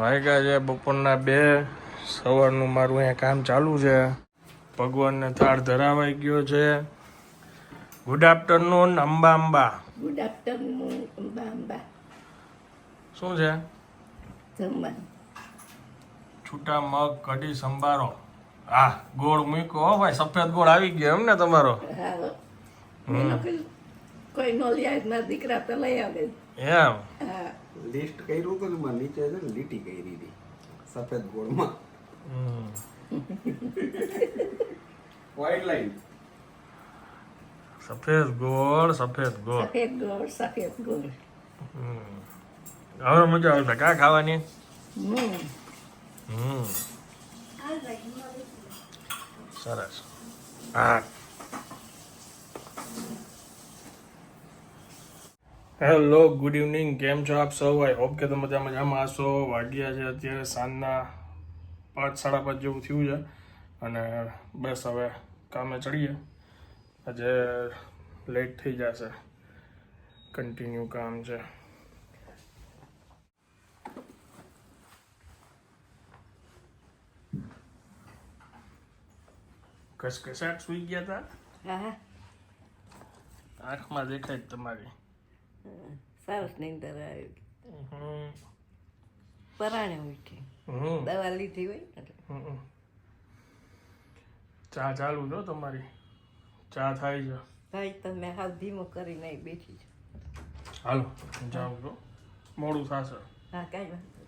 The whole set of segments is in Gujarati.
વાગ્યા છે બપોરના બે સવારનું મારું અહીંયા કામ ચાલુ છે. ભગવાનને થાળ ધરાવાઈ ગયો છે. Good afternoon Amba Amba. Good afternoon Amba Amba. શું છે? છૂટા મગ કઢી સંભારો. હા ગોળ મૂક્યો હો ભાઈ સફેદ ગોળ આવી ગયો એમ ને તમારો? કોઈ નો લે મારા દીકરા તો લઈ આવે. એમ. હા. લિસ્ટ કર્યું હતું ને એમાં નીચે છે ને લીટી કરી હતી સફેદ ગોળમાં. હમ. વ્હાઈટ લાઈન સફેદ ગોળ સફેદ ગોળ. સફેદ ગોળ સફેદ ગોળ. હમ. હવે મજા આવશે. કા ખાવાની? હમ. હમ. સરસ. હા. હેલો ગુડ ઇવનિંગ કેમ છો આપ સૌ? આઈ હોપ કે તમે બધા મજામાં હશો. વાગ્યા છે અત્યારે સાંજના પાંચ સાડા પાંચ જેવું થયું છે. અને બસ હવે કામે ચડીએ. આજે લેટ થઈ જશે. કન્ટિન્યુ કામ છે. કસકસાટ સુઈ ગયા હતા હા આંખમાં દેખાય તમારી. સરસ નિંદર આવી. પરાણે ઉઠી. દવા લીધી હોય ને. ચા ચાલુ જો તમારી? ચા થાય છે. ભાઈ તમે હાવ ધીમો કરીને અહીં બેઠી છો. હાલો જાઉં છો. મોડું થશે. હા કાંઈ વાંધો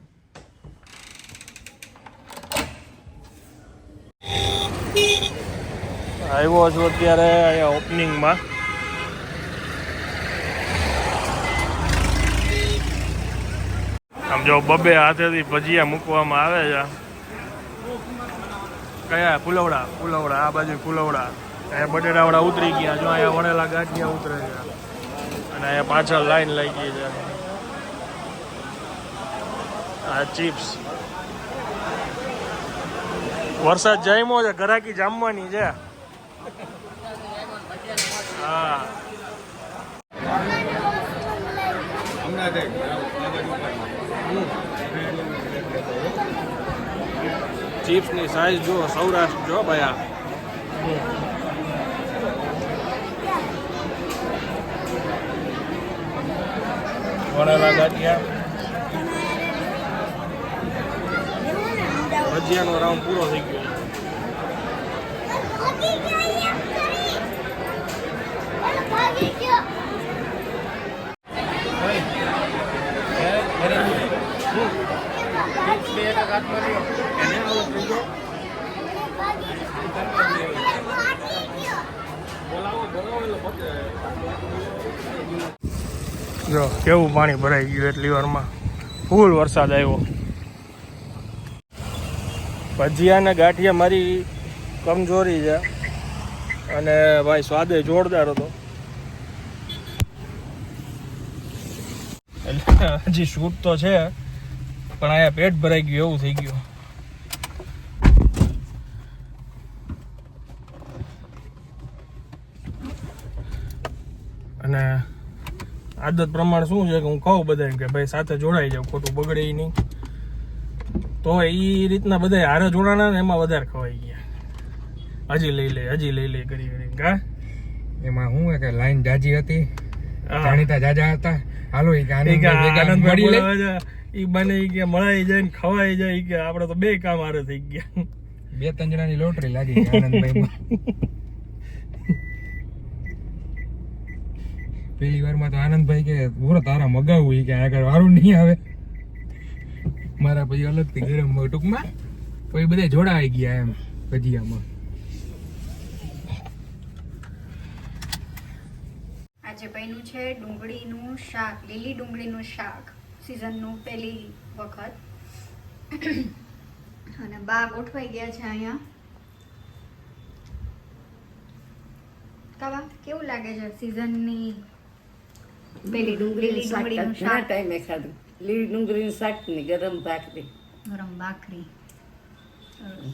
આવ્યો છું અત્યારે અહીંયા ઓપનિંગમાં જો બબે હાથેથી ભજીયા મૂકવામાં આવે છે. કયા? ફુલવડા? ફુલવડા, આ બાજુ ફુલવડા. અહીંયા બટેટાવડા ઉતરી ગયા. જો અહીંયા વણેલા ગાંઠિયા ઉતરે છે. અને અહીંયા પાછળ લાઈન લાગી છે. આ ચિપ્સ. વરસાદ જામ્યો છે. ઘરાકી જામવાની છે. હા. ચિપ્સની સાઈઝ જો સૌરાષ્ટ્ર જો ભયા વણેલા ગાંઠિયા. ભજીયાનો રાઉન્ડ પૂરો થઈ ગયો. જો, કેવું પાણી ભરાઈ ગયું એટલી વારમાં ફૂલ વરસાદ આવ્યો. ભજીયા ને ગાંઠિયા મારી કમજોરી છે. અને ભાઈ સ્વાદે જોરદાર હતો. હજી શૂટ તો છે. પણ અહીંયા પેટ ભરાઈ ગયું એવું થઈ ગયું. અને આદત પ્રમાણે શું છે કે હું કહું બધાને કે ભાઈ સાથે જોડાઈ જાઉં ખોટું બગડે નહીં. તો એ રીતના બધા હારે જોડાણા ને એમાં વધારે ખવાઈ ગયા. હજી લઈ લે હજી લઈ લે કરી કરી કા? એમાં હું કે લાઈન જાજી હતી જાણીતા જાજા હતા. હાલો એ આનંદભાઈ મળી લે ઈ બને ઈ કે મળાઈ જાય ને ખવાઈ જાય ઈ કે આપણે તો બે કામ હારે થઈ ગયા. બે ત્રણ જણાની લોટરી લાગી ગઈ આનંદભાઈ પેલી વારમાં તો આનંદભાઈ કે પૂરો તારા મગાવું. ઈ કે આગળ વારું નહીં આવે. મારા પછી અલગથી ગરમ ટૂંકમાં. પછી બધા જોડાઈ ગયા એમ ભજીયામાં. આજે બન્યું છે ડુંગળીનું શાક લીલી ડુંગળીનું શાક. સિઝનનું પહેલી વખત. અને બા ગોઠવાઈ ગયા છે અહીંયા. કાવા કેવું લાગે છે સિઝનની પેલી ડુંગળીનું ડુંગળીનું શાક. ટાઈમે ખાધું. લીલી ડુંગળીનું શાક ને ગરમ ભાખરી. ગરમ ભાખરી.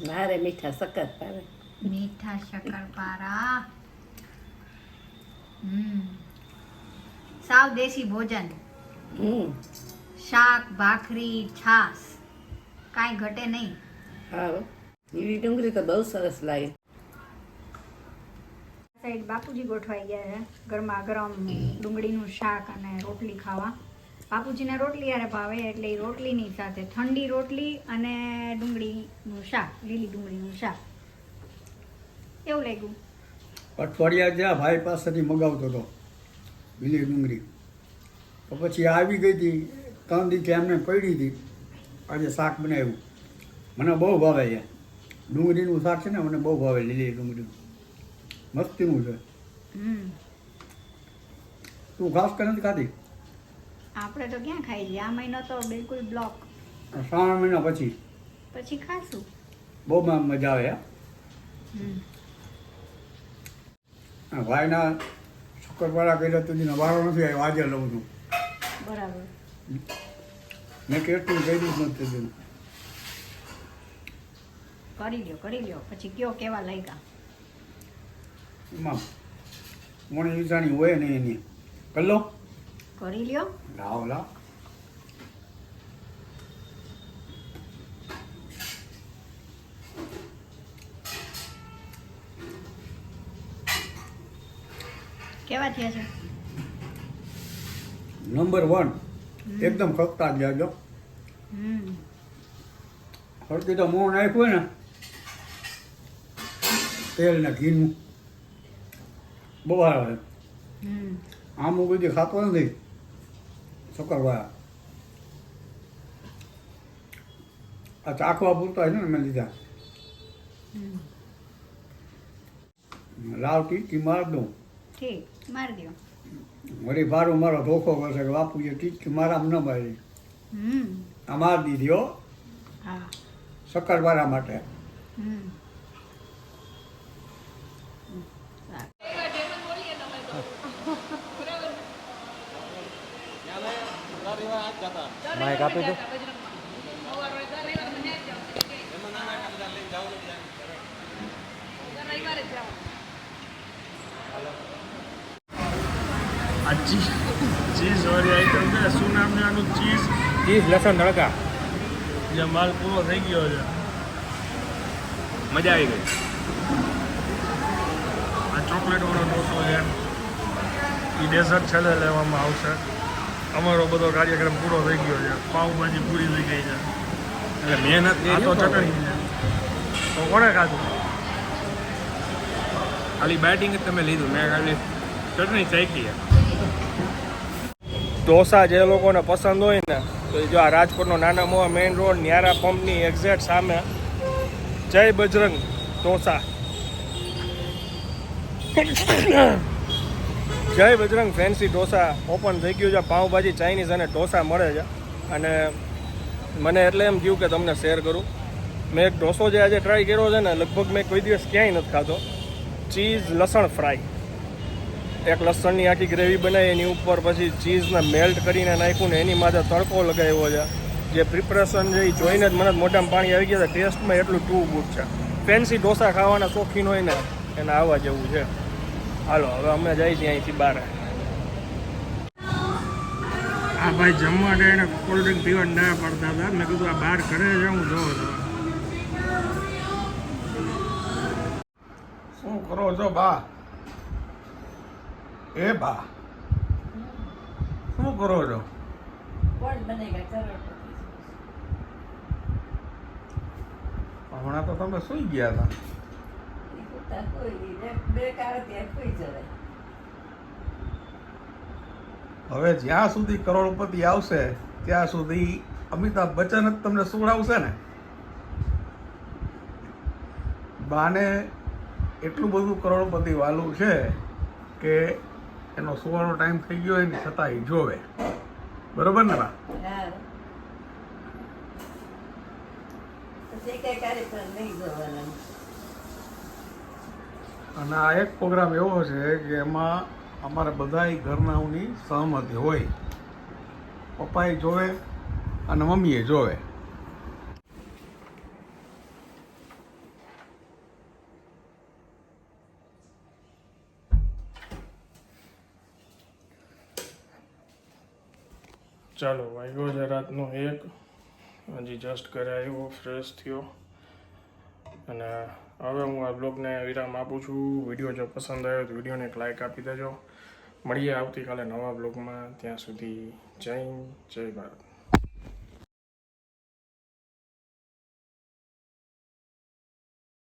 મારે મીઠા સકર પારે મીઠા શક્કરપારા હમ. સાવ દેશી ભોજન. હમ. શાક ભાખરી છાસ કાંઈ ઘટે નહીં. હા લીલી ડુંગળી તો બહુ સરસ લાગે. સાઈડ બાપુજી ગોઠવાઈ ગયા છે ગરમા ગરમ ડુંગળીનું શાક અને રોટલી ખાવા. બાપુજીને રોટલી યારે ભાવે એટલે રોટલીની સાથે ઠંડી રોટલી અને ડુંગળીનું શાક લીલી ડુંગળીનું શાક. એવું લાગ્યું. અઠવાડિયા જ્યાં ભાઈ પાસેથી મગાવતો હતો લીલી ડુંગળી. તો પછી આવી ગઈ હતી ત્રણ દિવસે એમને પડી હતી. આજે શાક બનાવ્યું. મને બહુ ભાવે છે. ડુંગળીનું શાક છે ને મને બહુ ભાવે લીલી ડુંગળીનું. મસ્તીનું છે. હમ. તું ખાસ નથી ખાધી? આપણે તો ક્યાં ખાઈ છીએ આ મહિનો તો બિલકુલ બ્લોક. શ્રાવણ મહિના પછી. પછી ખાશું. બહુ મજા આવે હા? ભાઈના શુક્રવારા કર્યા સુધી વારો નથી આવ્યો આજે લઉં છું. બરાબર. મેં કેટલું કર્યું જ નથી. કરી લ્યો કરી લ્યો. પછી કયો કેવા લાગ્યા? એમાં મોણી વિચાણી હોય નહીં એની. કલ્લો કરી લ્યો. લાવ લાવ. કેવા થયા છે? Number one. એકદમ ખપતા જ જાજો હળકી તો મોં નાખ્યું ને તેલ ને ઘીનું બહુ આવે આમ હું બધી ખાતો નથી. શક્કરવાળા આ ચાખવા પૂરતા છે ને મેં લીધા. લાવ ટીકી માર દઉં. ઠીક મારી દો વળી ભારો મારો ધોખો કરશે કે બાપુએ કે મારા ન મારી. હમ. આ માર દીધી હો. હા માટે. માઇક આપી દો. આ ચીઝ ચીઝ વાળી આઈટમ છે. શું નામ છે આનું ચીઝ? ચીઝ લસણ તડકા જે માલ પૂરો થઈ ગયો છે. મજા આવી ગઈ. આ ચોકલેટ વાળો ડોસો છે. એ ડેઝર્ટ છેલ્લે લેવામાં આવશે. અમારો બધો કાર્યક્રમ પૂરો થઈ ગયો છે. પાઉભાજી પૂરી થઈ ગઈ છે. એટલે મહેનત આ તો ચટણી છે. તો કોણે ખાધું? ખાલી બેટિંગ જ તમે લીધું. મેં ખાલી ચટણી ચાખી ઢોસા જે લોકોને પસંદ હોય ને, તો જો આ રાજકોટનો નાના મોવા મેઇન રોડ ન્યારા પંપની એક્ઝેક્ટ સામે જય બજરંગ ઢોસા. જય બજરંગ ફેન્સી ઢોસા ઓપન થઈ ગયું છે. પાઉંભાજી ચાઇનીઝ અને ઢોસા મળે છે. અને મને એટલે એમ થયું કે તમને શેર કરું. મેં એક ઢોસો જે આજે ટ્રાય કર્યો છે ને, લગભગ મેં કોઈ દિવસ ક્યાંય નથી ખાતો ચીઝ લસણ ફ્રાય એક લસણની આખી ગ્રેવી બનાવી એની ઉપર પછી ચીઝને મેલ્ટ કરીને નાખ્યું ને એની માથે તડકો લગાવ્યો છે. જે પ્રિપરેશન છે એ જોઈને જ મને મોટામાં પાણી આવી ગયા છે. ટેસ્ટમાં એટલું ટુ ગુડ છે. ફેન્સી ઢોસા ખાવાના શોખીન હોય ને એને આવવા જેવું છે. હાલો હવે અમે જઈએ છીએ અહીંથી બહાર. આ ભાઈ જમવા એને કોલ્ડ ડ્રિંક પીવા ના પડતા હતા. મેં કીધું આ બહાર કરે છે હું જોઉં છું શું કરો છો બા? એ બા. શું કરો છો? હમણાં તો તમે સુઈ ગયા હતા હવે જ્યાં સુધી કરોડપતિ આવશે ત્યાં સુધી અમિતાભ બચ્ચન જ તમને સુવડાવશે ને. બાને એટલું બધું કરોડપતિ વાલું છે કે એનો સુવાનો ટાઈમ થઈ ગયો એની છતાંય જોવે. બરોબર ને બા? અને આ એક પ્રોગ્રામ એવો છે કે એમાં અમારે બધાય ઘરનાઓની સહમતી હોય. પપ્પાએ જોવે અને મમ્મીએ જોવે. ચાલો, વાગ્યો છે રાતનો એક. હજી જસ્ટ ઘરે આવ્યો ફ્રેશ થયો. અને હવે હું આ બ્લોગને વિરામ આપું છું. વીડિયો જો પસંદ આવ્યો તો વિડીયોને એક લાઇક આપી દેજો. મળીએ આવતીકાલે નવા બ્લોગમાં ત્યાં સુધી જય જય ભારત.